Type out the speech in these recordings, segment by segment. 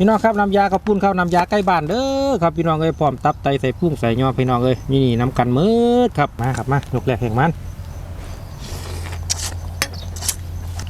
พี่น้องครับน้ำยากระปุ้นข้าวน้ำยาใกล้บ้านเด้อครับพี่น้องเอ้ยพร้อมตับไตใส่พุ่งใส่ยอพี่น้องเอ้ยนี่นี่น้ำกันมืดครับมาครับมายกแรกแห่งมัน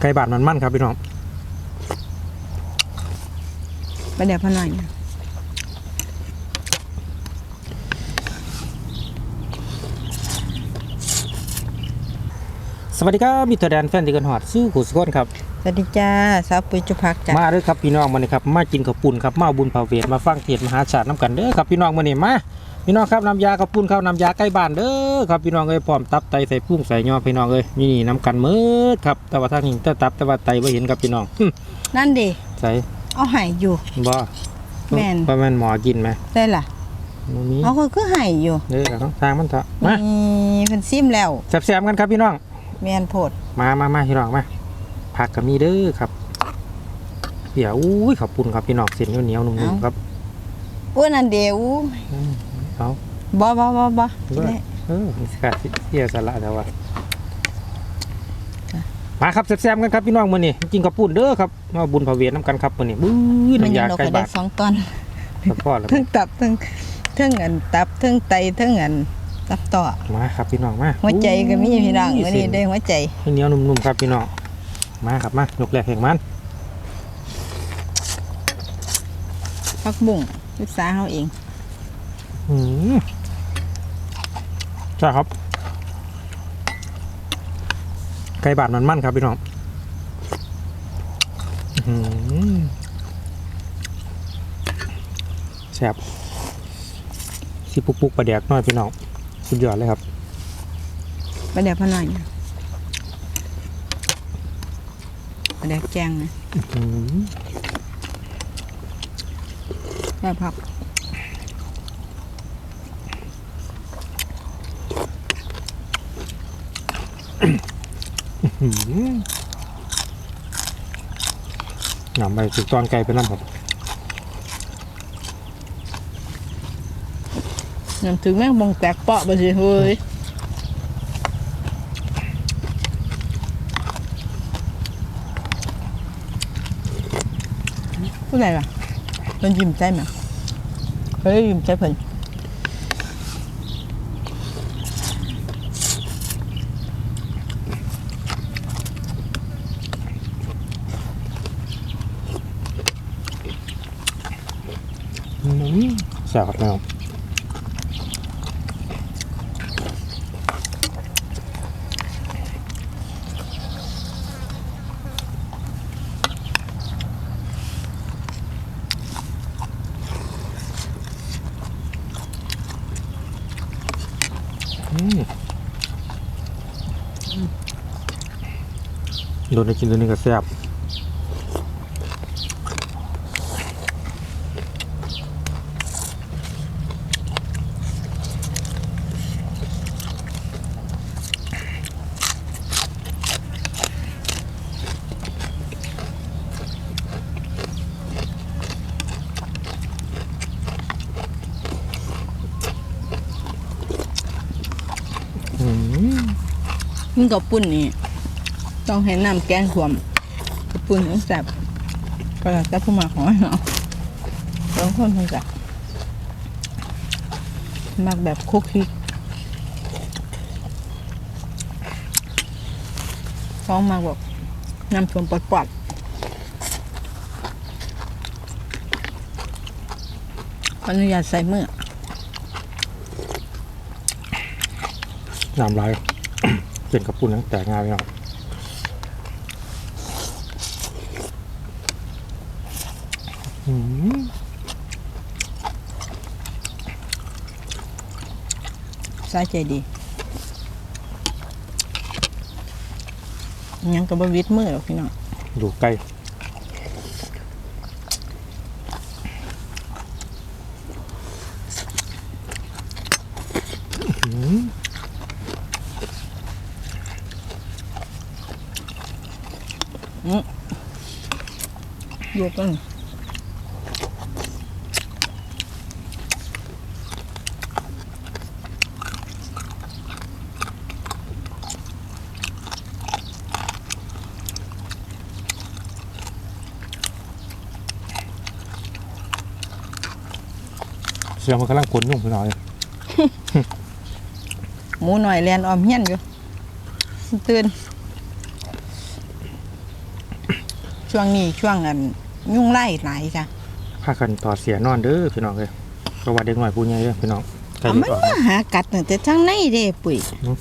ไก่บ้านมันมันครับพี่น้องไปเดี๋ยวพอหน่อยสวัสดีครับมิตรแดนแฟนที่กันหอดสู้ขุสก้นครับ สวัสดีจ้าสาวปุยจุพักจ้ะมาเด้อครับพี่น้องมานี่ครับมากินข้าวปุ้นครับมาเอาบุญพาเวทมาฟังเทศน์มหาชาติน้ำกันเด้อครับพี่น้องมานี่มาพี่น้องครับน้ำยากระปุ้นข้าวน้ำยาใกล้บ้านเด้อครับพี่น้องเอ้ยพร้อมตับไตใส่พุ่งใส่ยอพี่น้องเอ้ยนี่นี่น้ำกันมืดครับแต่ว่าทางนี้แต่ตับแต่ว่าไตไม่เห็นครับพี่น้องหึนั่นดิใส่เอาไห่อยู่บ่แม่นว่าแม่นหมอกินไหมได้ล่ะบ่มีเอาก็คือไห่อยู่เด้อครับทางมันเถอะมานี่เพิ่นซิมแล้วแซ่บๆกันครับพี่น้องแม่นโพดมามามาพี่น้องมา ผักก็มีเด้อครับเดี๋ยวอุ้ยข้าวปุ้นครับพี่น้องเส้นเหนียวๆนุ่มๆครับอ้วนอันเดียวเอาบ่บ่บ่บ่เด้อเออมีขาดเสียสละแต่ว่ามาครับแซ่บๆกันครับพี่น้องมื้อนี้กินข้าวปุ้นเด้อครับมาบุญพระเวทน้ำกันครับมื้อนี้บื้อมันน้ำยัยางดอกไก่ไปได้บาทสองตอนสักพอแล้วทั้งตับทั้งทั้งอันตับทั้งไตทั้งอันตับต่อมาครับพี่น้องมาหัวใจก็มีพี่น้องอุ้ยวันนี้เส้ได้หัวใจเหนียวนุ่มๆครับพี่น้อง มาครับมายกแรกแห่งมันพักบุ้งศึกษาเฮาเองอืมใช่ครับ ไก่บาทมันมันครับพี่น้องอื้อหือแซ่บสิปุกปุกๆประเดียกหน้อยพี่น้องสุดยอดเลยครับไปเดี๋ยวพอหน่อย ไปเดี๋ยวแจ้งนะอืมได้พักหนำไปถึงตอนไก่ไปน้ำครับนำถึงแม่งบงแตกเปาะไปสิเฮ้ย ผู้ใดล่ะมันยิ้มใจไหมเฮ้ยยิ้มใจเพิ่นอืมแซ่บครับพี่ โดนได้กินตัวนี้ก็แซ่บอืมมันกับปุ่นนี่ ต้องให้น้ำแกงขวมกับปุ่นต้องแซบก็แล้วแต่ผู้มาของเนาะบางคนเพิ่นก็มักแบบคุกคิกฟ้องมากแบบน้ำชมปอดๆออนุญาตใส่เมื่อน้ำลาย เป็นกระปุ่นตั้งแต่งานพี่น้องอืม ใส่ใจดี ยังกับบวิดมือหรอกพี่น้องดูใกล้อืมลวกกัน เสียงมันกำลังขนยุ่งพี่น้องเลยหมูหน่อยแลนออมเฮียนอยู่ตื่นช่วงนี้ช่วงอันยุ่งไล่หลายจ้ะพากันถอดเสียนอนเด้อพี่น้องเลยประวัติเด็กหน่อยผู้ใหญ่เด้อพี่น้องใครเอาดีมันออกมาหากัดตั้งแต่ทั้งในเด้ปุ๋ยอืม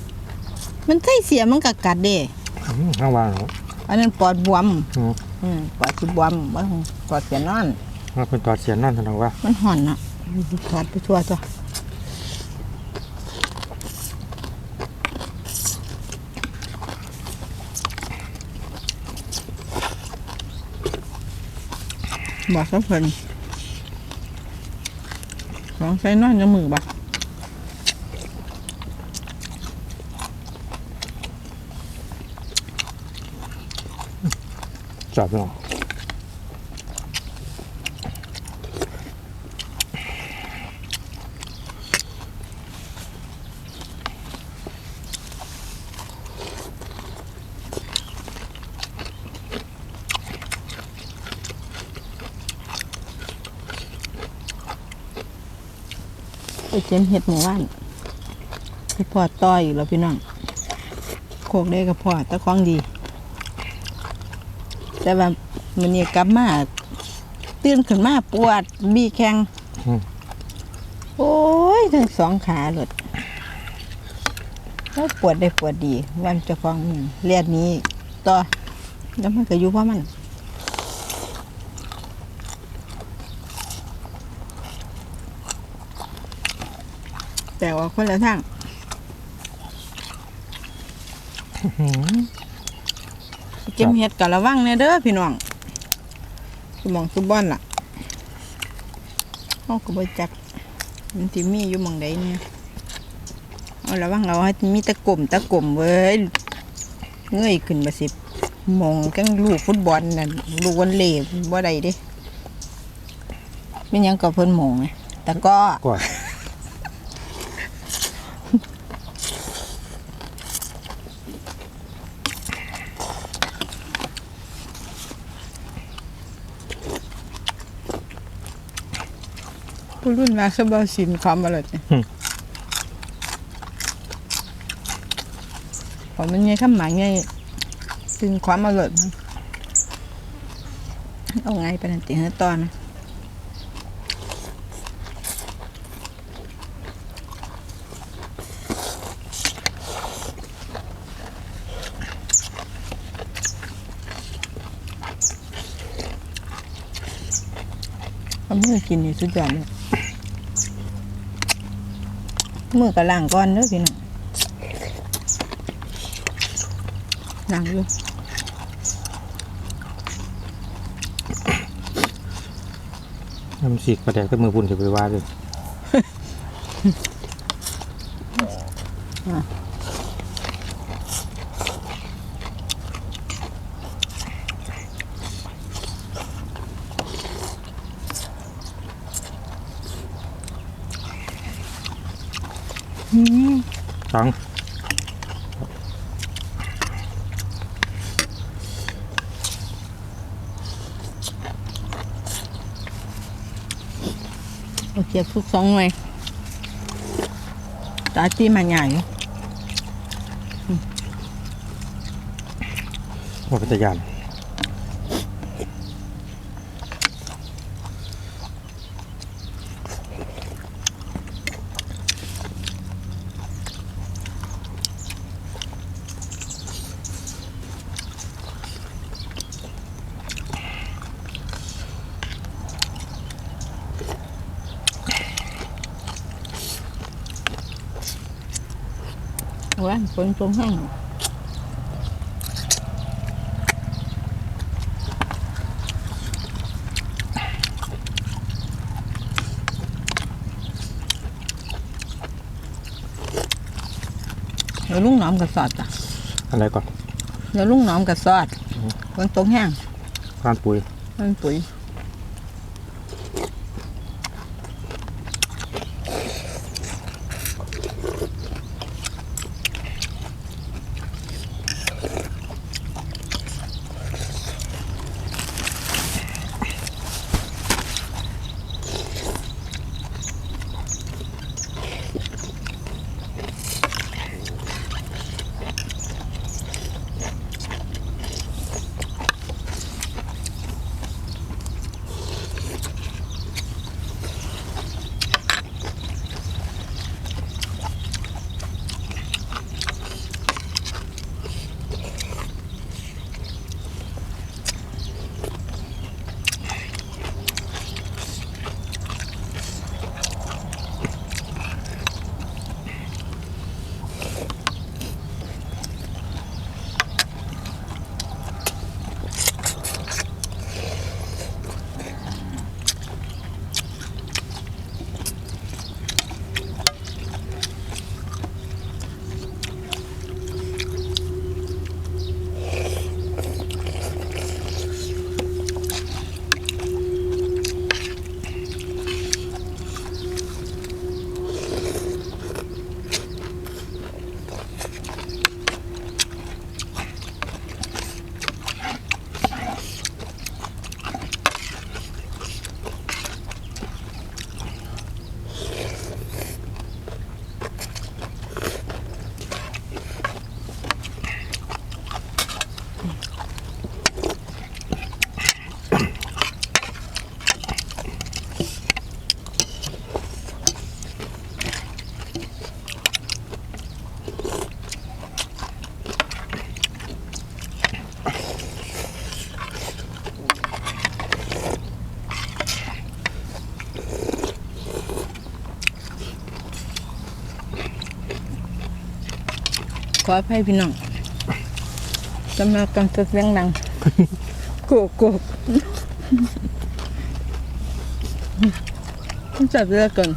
มันใส่เสียมันก็กัดเด้อืมข้างวางเนาะอันนั้นปอดบวมอืมอืมปอดสิบวมบ่ปอดเสียนอนมาเป็นถอดเสียนอนพี่น้องว่า มันห่อนอะ ถอดไปทั่วตัวบอกสักเพิ่นลองใส่นอนในมือบ่จอบพี่น้อง ไปเจนเห็ดหมู่บ้านไปพอต่อยอยู่แล้วพี่น้องโคกได้กับพอแตะคองดี แต่ว่ามันเนี่ยกลับมาตื่นขึ้นมาปวดบีแข้งอืมโอ้ยทั้งสองขาหลดแล้วปวดได้ปวดดีแวามนเจะฟองอืมเลียดนี้ต่อแล้วมันก็อยู่เพราะมัน แต่ว่าคนละทางเก็บเห็ดกับระวังเนี่ยเด้อพี่น้องสมองสุบอนล่ะเขาก็บ่จักมันที่มีอยู่หมองใดเนี่ยเอาระวังเอาให้มีตะกลมตะกลมเว้ยเงยขึ้นมาสิมองกังลูกฟุตบอลนั่นลูกวันเล่บ่ได้เด้เป็นหยังกับเพิ่นหมองไงแต่ก็ก่อ ผู้รุ่นมาสบาสินความอร่อยเนี่ยพอมันไงข้ามหมายไงสินความอร่อยมั้งเอาไงไปนันติเฮตอนนะเอามือกินนี่สุดยอดเลย มือกับล่างก้อนเด้อพี่น้องล่างอยู่น้ำสีกประแดกก็มือพุ่นจะไปว่าเลย อืม สองโอเคทุกสองหน่วยตาตีมันใหญ่อยู่ว่าเป็นตะยาน ว่าฝนตรงห้างแล้วลุงหน้อมกับสอดจ้ะอะไรก่อนแล้วลุงหน้อมกับสอดฝนตรงแห้งข้านปุ๋ยมันปุ๋ย ขออภัยพี่น้องสำหรับการเสียงดังโกกโกกต้องจับเรือก่อน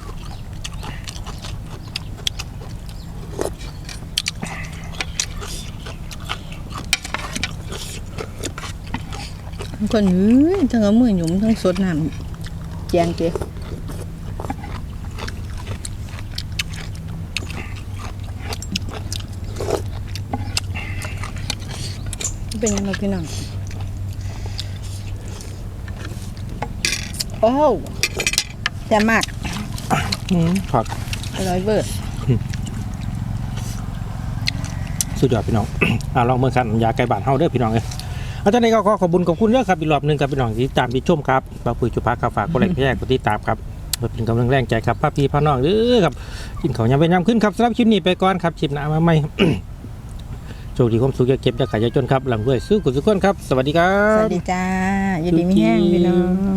คนเฮ้ยทั้งเอามือหยุมทั้งสดน้ำแจงเจ๊ เป็นยังไงพี่น้องโอ้วแซ่บมากอืมครับอร่อยเบอร์สุดยอดพี่น้องอ่าลองเมืองกันน้ำยาไก่บ้านเฮาเด้อพี่น้องเอ้ยอาจารย์นี้ก็ขอขอบคุญขอบคุณเด้อครับอีกรอบหนึงครับพี่น้องที่ติดตามที่ชมครับบาปุยจุภาครับฝากกดไลค์กดแชร์กดติดตามครับเพื่อเป็นกำลังแรงใจครับป้าพี่พ่อน้องเด้อครับกินของยำเป็นยำขึ้นครับสำหรับคลิปนี้ไปก่อนครับคลิปหน้ามาใหม่ โชคดีความสุขอย่าเก็บอย่าขายอย่าจนครับหลังด้วยสู้กุศลคนครับ สวัสดีครับ สวัสดีจ้ายินดีมีแห้งพี่น้อง